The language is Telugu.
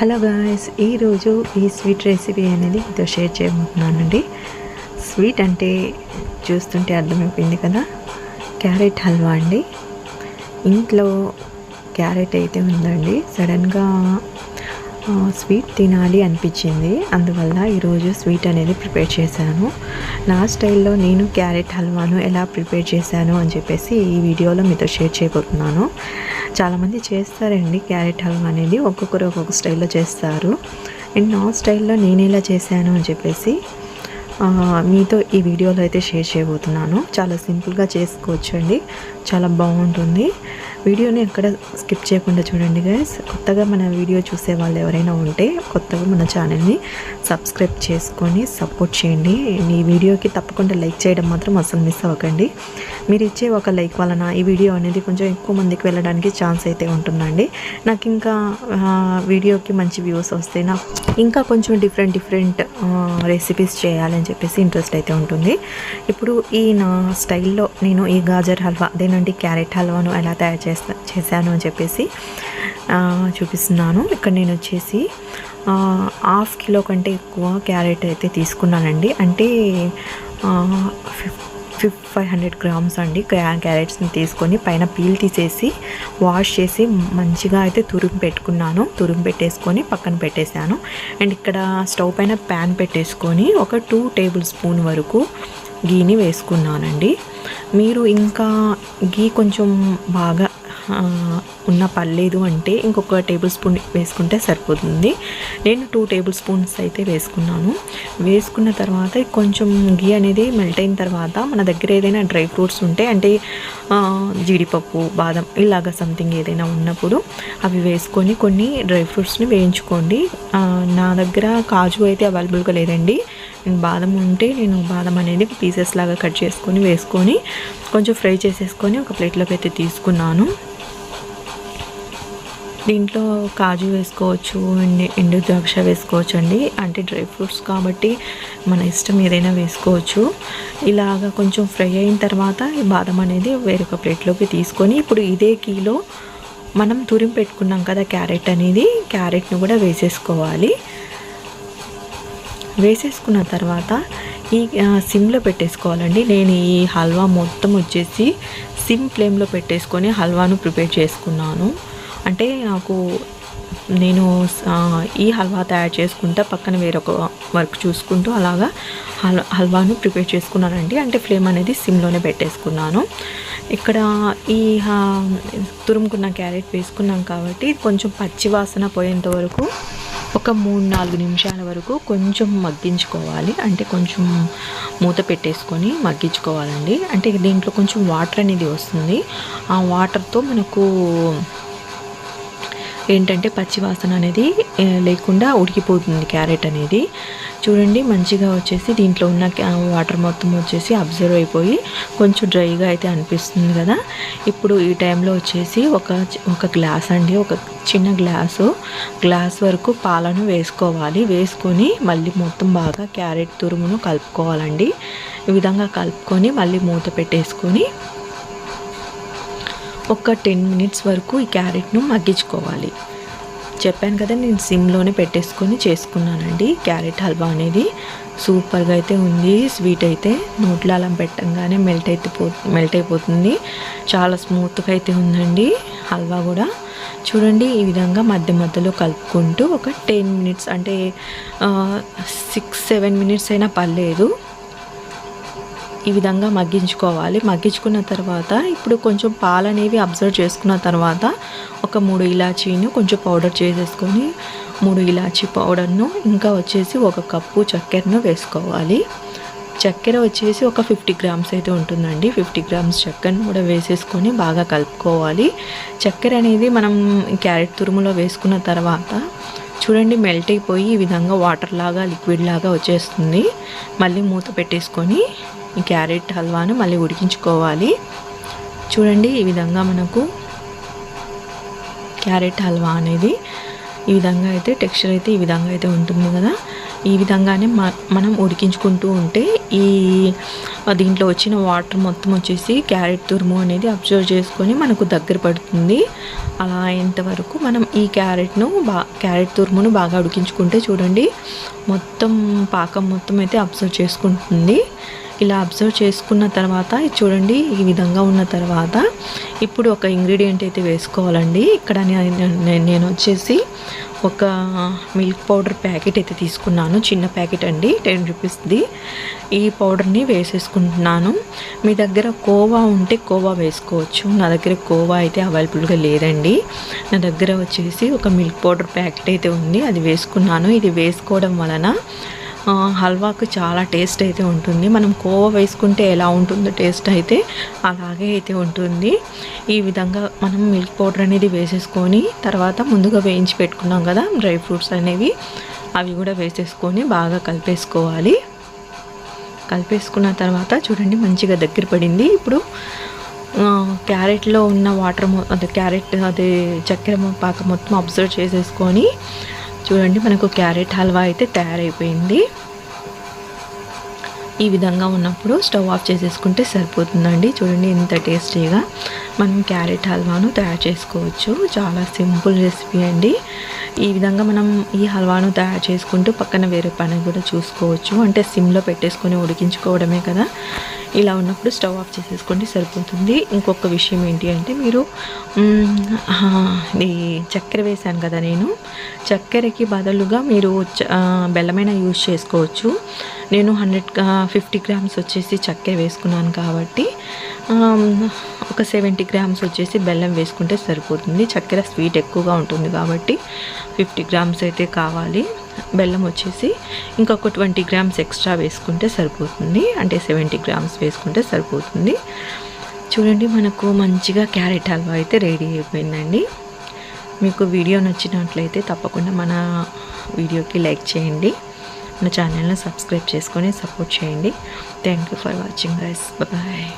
హలో గాయస్ ఈరోజు ఈ స్వీట్ రెసిపీ అనేది మీతో షేర్ చేయబోతున్నానండి. స్వీట్ అంటే చూస్తుంటే అర్థమైపోయింది కదా? క్యారెట్ హల్వా అండి. ఇంట్లో క్యారెట్ అయితే ఉందండి. సడన్గా స్వీట్ తినాలి అనిపించింది. అందువల్ల ఈరోజు స్వీట్ అనేది ప్రిపేర్ చేశాను. నా స్టైల్లో నేను క్యారెట్ హల్వాను ఎలా ప్రిపేర్ చేశాను అని చెప్పేసి ఈ వీడియోలో మీతో షేర్ చేయబోతున్నాను. చాలామంది చేస్తారండి క్యారెట్ హల్వా అనేది. ఒక్కొక్కరు ఒక్కొక్క స్టైల్లో చేస్తారు. అండ్ నా స్టైల్లో నేను ఎలా చేశాను అని చెప్పేసి మీతో ఈ వీడియోలో అయితే షేర్ చేయబోతున్నాను. చాలా సింపుల్గా చేసుకోవచ్చండి. చాలా బాగుంటుంది. వీడియోని ఎక్కడ స్కిప్ చేయకుండా చూడండి గైస్ కొత్తగా మన వీడియో చూసే వాళ్ళు ఎవరైనా ఉంటే కొత్తగా మన ఛానల్ని సబ్స్క్రైబ్ చేసుకొని సపోర్ట్ చేయండి. ఈ వీడియోకి తప్పకుండా లైక్ చేయడం మాత్రం అసలు మిస్ అవ్వకండి. మీరు ఇచ్చే ఒక లైక్ వలన ఈ వీడియో అనేది కొంచెం ఎక్కువ మందికి వెళ్ళడానికి ఛాన్స్ అయితే ఉంటుందండి. నాకు ఇంకా వీడియోకి మంచి వ్యూస్ వస్తే నాకు ఇంకా కొంచెం డిఫరెంట్ డిఫరెంట్ రెసిపీస్ చేయాలని చెప్పేసి ఇంట్రెస్ట్ అయితే ఉంటుంది. ఇప్పుడు ఈ నా స్టైల్లో నేను ఈ గాజర్ హల్వా అదేనండి క్యారెట్ హల్వాను ఎలా తయారు చేస్తా చేశాను అని చెప్పేసి చూపిస్తున్నాను. ఇక్కడ నేను వచ్చేసి హాఫ్ కిలో కంటే ఎక్కువ క్యారెట్ అయితే తీసుకున్నానండి. అంటే fif fif five hundred grams అండి క్యారెట్స్ని తీసుకొని పైన పీల్ తీసేసి వాష్ చేసి మంచిగా అయితే తురుము పెట్టుకున్నాను. తురుము పెట్టేసుకొని పక్కన పెట్టేశాను. అండ్ ఇక్కడ స్టవ్ పైన ప్యాన్ పెట్టేసుకొని ఒక టూ టేబుల్ స్పూన్ వరకు గీని వేసుకున్నానండి. మీరు ఇంకా గీ కొంచెం బాగా ఉన్న పర్లేదు అంటే ఇంకొక టేబుల్ స్పూన్ వేసుకుంటే సరిపోతుంది. నేను టూ టేబుల్ స్పూన్స్ అయితే వేసుకున్నాను. వేసుకున్న తర్వాత కొంచెం గీ అనేది మెల్ట్ అయిన తర్వాత మన దగ్గర ఏదైనా డ్రై ఫ్రూట్స్ ఉంటే అంటే జీడిపప్పు బాదం ఇలాగ సంథింగ్ ఏదైనా ఉన్నప్పుడు అవి వేసుకొని కొన్ని డ్రై ఫ్రూట్స్ని వేయించుకోండి. నా దగ్గర కాజు అయితే అవైలబుల్గా లేదండి. నేను బాదం ఉంటే నేను బాదం అనేది పీసెస్ లాగా కట్ చేసుకొని వేసుకొని కొంచెం ఫ్రై చేసేసుకొని ఒక ప్లేట్లోకి అయితే తీసుకున్నాను. దీంట్లో కాజు వేసుకోవచ్చు ఎండు ఎండు ద్రాక్ష వేసుకోవచ్చు అండి అంటే డ్రై ఫ్రూట్స్ కాబట్టి మన ఇష్టం ఏదైనా వేసుకోవచ్చు. ఇలాగా కొంచెం ఫ్రై అయిన తర్వాత ఈ బాదం అనేది వేరొక ప్లేట్లోకి తీసుకొని ఇప్పుడు ఇదే కీలో మనం తురిమి పెట్టుకున్నాం కదా క్యారెట్ అనేది క్యారెట్ను కూడా వేసేసుకోవాలి. వేసేసుకున్న తర్వాత ఈ సిమ్లో పెట్టేసుకోవాలండి. నేను ఈ హల్వా మొత్తం వచ్చేసి సిమ్ ఫ్లేమ్లో పెట్టేసుకొని హల్వాను ప్రిపేర్ చేసుకున్నాను. అంటే నాకు నేను ఈ హల్వా తయారు చేసుకుంటా పక్కన వేరొక వర్క్ చూసుకుంటూ అలాగా హల్ హల్వాను ప్రిపేర్ చేసుకున్నానండి. అంటే ఫ్లేమ్ అనేది సిమ్లోనే పెట్టేసుకున్నాను. ఇక్కడ ఈ తురుముకున్న క్యారెట్ వేసుకున్నాం కాబట్టి కొంచెం పచ్చి వాసన పోయేంత వరకు ఒక మూడు నాలుగు నిమిషాల వరకు కొంచెం మగ్గించుకోవాలి. అంటే కొంచెం మూత పెట్టేసుకొని మగ్గించుకోవాలండి. అంటే దీంట్లో కొంచెం వాటర్ అనేది వస్తుంది. ఆ వాటర్తో మనకు ఏంటంటే పచ్చివాసన అనేది లేకుండా ఉడికిపోతుంది క్యారెట్ అనేది. చూడండి మంచిగా వచ్చేసి దీంట్లో ఉన్న వాటర్ మొత్తం వచ్చేసి అబ్జర్వ్ అయిపోయి కొంచెం డ్రైగా అయితే అనిపిస్తుంది కదా. ఇప్పుడు ఈ టైంలో వచ్చేసి ఒక ఒక గ్లాస్ అండి ఒక చిన్న గ్లాసు గ్లాస్ వరకు పాలను వేసుకోవాలి. వేసుకొని మళ్ళీ మొత్తం బాగా క్యారెట్ తురుమును కలుపుకోవాలండి. ఈ విధంగా కలుపుకొని మళ్ళీ మూత పెట్టేసుకొని ఒక టెన్ మినిట్స్ వరకు ఈ క్యారెట్ను మగ్గించుకోవాలి. చెప్పాను కదా నేను సిమ్లోనే పెట్టేసుకొని చేసుకున్నానండి. క్యారెట్ హల్వా అనేది సూపర్గా అయితే ఉంది స్వీట్ అయితే. నోట్లో అలా పెట్టంగానే మెల్ట్ అయితే పో మెల్ట్ అయిపోతుంది. చాలా స్మూత్గా అయితే ఉందండి హల్వా కూడా. చూడండి ఈ విధంగా మధ్య మధ్యలో కలుపుకుంటూ ఒక టెన్ మినిట్స్ అంటే సిక్స్ సెవెన్ మినిట్స్ అయినా పర్లేదు. ఈ విధంగా మగ్గించుకోవాలి. మగ్గించుకున్న తర్వాత ఇప్పుడు కొంచెం పాలు అనేవి అబ్జర్వ్ చేసుకున్న తర్వాత ఒక మూడు ఇలాచీని కొంచెం పౌడర్ చేసేసుకొని మూడు ఇలాచీ పౌడర్ను ఇంకా వచ్చేసి ఒక కప్పు చక్కెరను వేసుకోవాలి. చక్కెర వచ్చేసి ఒక ఫిఫ్టీ గ్రామ్స్ అయితే ఉంటుందండి. ఫిఫ్టీ గ్రామ్స్ చక్కెరను కూడా వేసేసుకొని బాగా కలుపుకోవాలి. చక్కెర అనేది మనం క్యారెట్ తురుములో వేసుకున్న తర్వాత చూడండి మెల్ట్ అయిపోయి ఈ విధంగా వాటర్ లాగా లిక్విడ్ లాగా వచ్చేస్తుంది. మళ్ళీ మూత పెట్టేసుకొని ఈ క్యారెట్ హల్వాను మళ్ళీ ఉడికించుకోవాలి. చూడండి ఈ విధంగా మనకు క్యారెట్ హల్వా అనేది ఈ విధంగా అయితే టెక్స్చర్ అయితే ఈ విధంగా అయితే ఉంటుంది కదా. ఈ విధంగానే మనం ఉడికించుకుంటూ ఉంటే ఈ దీంట్లో వచ్చిన వాటర్ మొత్తం వచ్చేసి క్యారెట్ తురుము అనేది అబ్జర్వ్ చేసుకొని మనకు దగ్గర పడుతుంది. అలా అయ్యేంతవరకు మనం ఈ క్యారెట్ను బా క్యారెట్ తురుమును బాగా ఉడికించుకుంటే చూడండి మొత్తం పాకం మొత్తం అయితే అబ్జర్వ్ చేసుకుంటుంది. ఇలా అబ్జర్వ్ చేసుకున్న తర్వాత ఇది చూడండి ఈ విధంగా ఉన్న తర్వాత ఇప్పుడు ఒక ఇంగ్రీడియంట్ అయితే వేసుకోవాలండి. ఇక్కడ నేను వచ్చేసి ఒక మిల్క్ పౌడర్ ప్యాకెట్ అయితే తీసుకున్నాను. చిన్న ప్యాకెట్ అండి టెన్ రూపీస్ది ఈ పౌడర్ని వేసేసుకుంటున్నాను. మీ దగ్గర కోవా ఉంటే కోవా వేసుకోవచ్చు. నా దగ్గర కోవా అయితే అవైలబుల్గా లేదండి. నా దగ్గర వచ్చేసి ఒక మిల్క్ పౌడర్ ప్యాకెట్ అయితే ఉంది. అది వేసుకున్నాను. ఇది వేసుకోవడం వలన హల్వాకు చాలా టేస్ట్ అయితే ఉంటుంది. మనం కోవా వేసుకుంటే ఎలా ఉంటుందో టేస్ట్ అయితే అలాగే అయితే ఉంటుంది. ఈ విధంగా మనం మిల్క్ పౌడర్ అనేది వేసేసుకొని తర్వాత ముందుగా వేయించి పెట్టుకున్నాం కదా డ్రై ఫ్రూట్స్ అనేవి అవి కూడా వేసేసుకొని బాగా కలిపేసుకోవాలి. కలిపేసుకున్న తర్వాత చూడండి మంచిగా దగ్గర పడింది. ఇప్పుడు క్యారెట్లో ఉన్న వాటర్ మొ- అదే క్యారెట్ అదే చక్కెర పాక మొత్తం అబ్జర్వ్ చేసేసుకొని చూడండి మనకు క్యారెట్ హల్వా అయితే తయారైపోయింది. ఈ విధంగా ఉన్నప్పుడు స్టవ్ ఆఫ్ చేసేసుకుంటే సరిపోతుందండి. చూడండి ఎంత టేస్టీగా. మనం క్యారెట్ హల్వాను తయారు చేసుకోవచ్చు. చాలా సింపుల్ రెసిపీ అండి. ఈ విధంగా మనం ఈ హల్వాను తయారు చేసుకుంటూ పక్కన వేరే పని కూడా చూసుకోవచ్చు. అంటే సిమ్లో పెట్టేసుకొని ఉడికించుకోవడమే కదా. ఇలా ఉన్నప్పుడు స్టవ్ ఆఫ్ చేసేసుకోండి సరిపోతుంది. ఇంకొక విషయం ఏంటి అంటే మీరు ఈ చక్కెర వేశాను కదా నేను. చక్కెరకి బదులుగా మీరు చ- బెల్లమైన యూజ్ చేసుకోవచ్చు. నేను హండ్రెడ్ ఫిఫ్టీ గ్రామ్స్ వచ్చేసి చక్కెర వేసుకున్నాను కాబట్టి ఒక సెవెంటీ గ్రామ్స్ వచ్చేసి బెల్లం వేసుకుంటే సరిపోతుంది. చక్కెర స్వీట్ ఎక్కువగా ఉంటుంది కాబట్టి ఫిఫ్టీ గ్రామ్స్ అయితే కావాలి. బెల్లం వచ్చేసి ఇంకొక ట్వంటీ గ్రామ్స్ ఎక్స్ట్రా వేసుకుంటే సరిపోతుంది. అంటే సెవెంటీ గ్రామ్స్ వేసుకుంటే సరిపోతుంది. చూడండి మనకు మంచిగా క్యారెట్ హల్వా అయితే రెడీ అయిపోయిందండి. మీకు వీడియో నచ్చినట్లయితే తప్పకుండా మన వీడియోకి లైక్ చేయండి. మన ఛానల్ని సబ్స్క్రైబ్ చేసుకొని సపోర్ట్ చేయండి. Thank you for watching guys bye